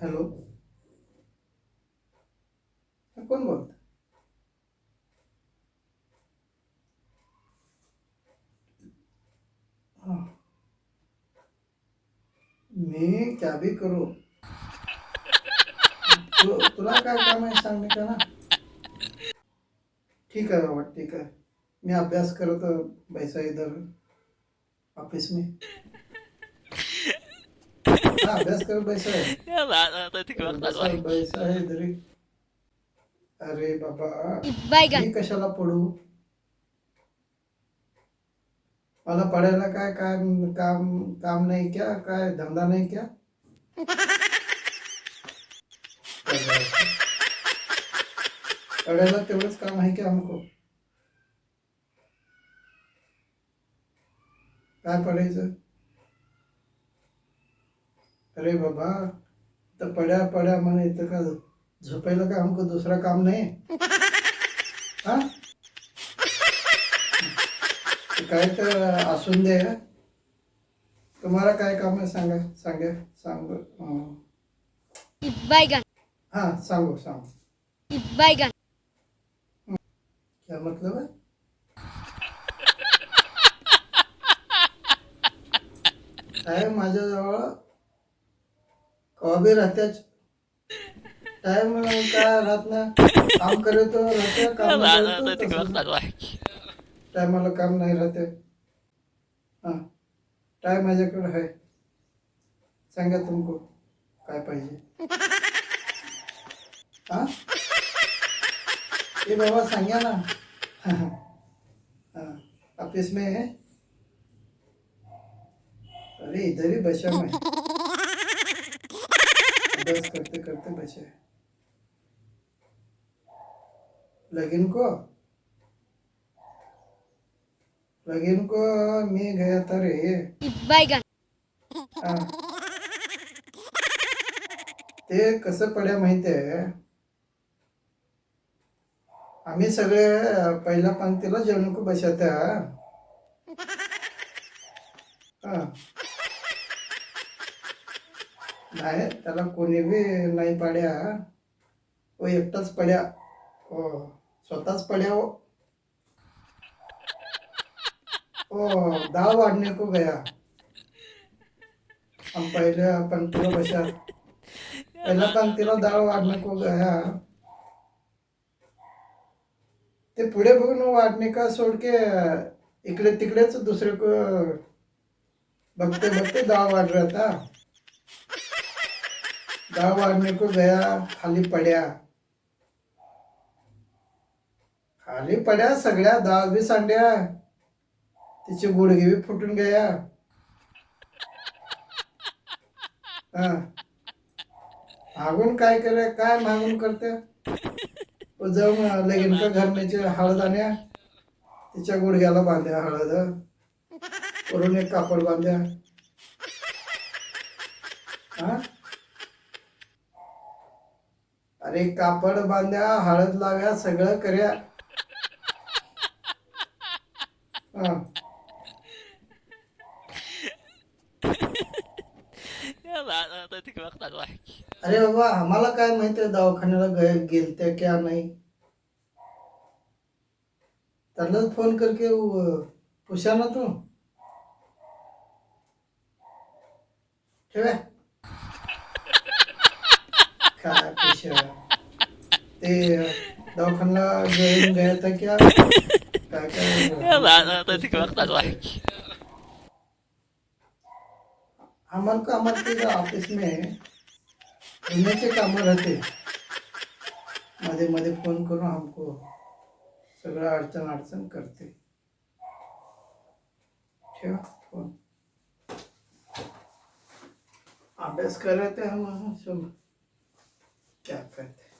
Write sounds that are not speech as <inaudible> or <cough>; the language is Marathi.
हॅलो हा, कोण बोलत हा मी कॅबी करू. तु, तुला काय काम आहे सांग का ना. ठीक आहे बाबा ठीक आहे. मी अभ्यास करत बैसा इधर ऑफिस में. हाँ अभ्यास कर बैसा है बैसा बैसा है इधर. ही. अरे बाबा मी कशाला पडू? मला पडायला काय काय काम काम नाही क्या काय धंदा नाही क्या? पडायला तेवढंच काम आहे क्या हमको? काय पडायचं? अरे बाबा तर पड्या पड्या म्हणे इथं का झोपायला का हमको दुसरा काम नाही? हा? काय तर असून दे तुम्हाला काय काम आहे सांगा सांगा सांग हं. बैगन हा सांगू सांगू. बैगन क्या मतलब है? टाइम माझ्याजवळ कवा बी राहतेच टाइम काय राहत ना काम करतो राहते काम टायमाला काम नाही राहते। हा टाइम माझ्याकडे आहे सांगा तुमको काय पाहिजे? हा? ए बाबा सांगा ना। हाँ, ऑफ़िस में है? अरे इधर ही बचा मैं बस करते करते बचा लगीन को? लगीन को मी गया था रे बैगन. ते कसं पड्या माहिती आहे? आम्ही सगळे पहिल्या पंक्तीला जेवण खूप बसत नाही त्याला कोणी बी नाही पड्या तो एकटाच पड्या. हो स्वतःच पड्या हो. ओ दाव वाढणे को गया हम पहले पंक्तीला बसा. पहिल्या पंक्तीला दाव वाढणे को गया ते पुढे बघून वाढणे का सोड के इकडे तिकडेच दुसरे को बघते बघते दाव वाढ राहता दाव वाढणे को गया खाली पड्या. खाली पड्या सगळ्या दहा बी सांड्या. तिचे गुडघे बी फुटून गया हा. मागून काय करे काय मागून करते? जाऊन लगीन का घरण्याचे हळद आण्या तिच्या गुडघ्याला बांध्या हळद. करून एक कापड बांध्या हा? अरे कापड बांध्या हळद लाव्या सगळं कर्या. हा. अरे बाबा आम्हाला काय माहिती दवाखान्याला गेलते क्या नाही? त्यालाच फोन करके पूछा ना तू? ठेवा काय ते दवाखान्याला घेऊन गया था क्या काय? काय <laughs> हमारे का हमारे के ऑफिस में पुण्याचे कामं रहते. मध्ये मध्ये फोन करून हमको सगळं अडचण अडचण करते. ठेवा फोन अभ्यास कर रहे थे हम सब क्या करते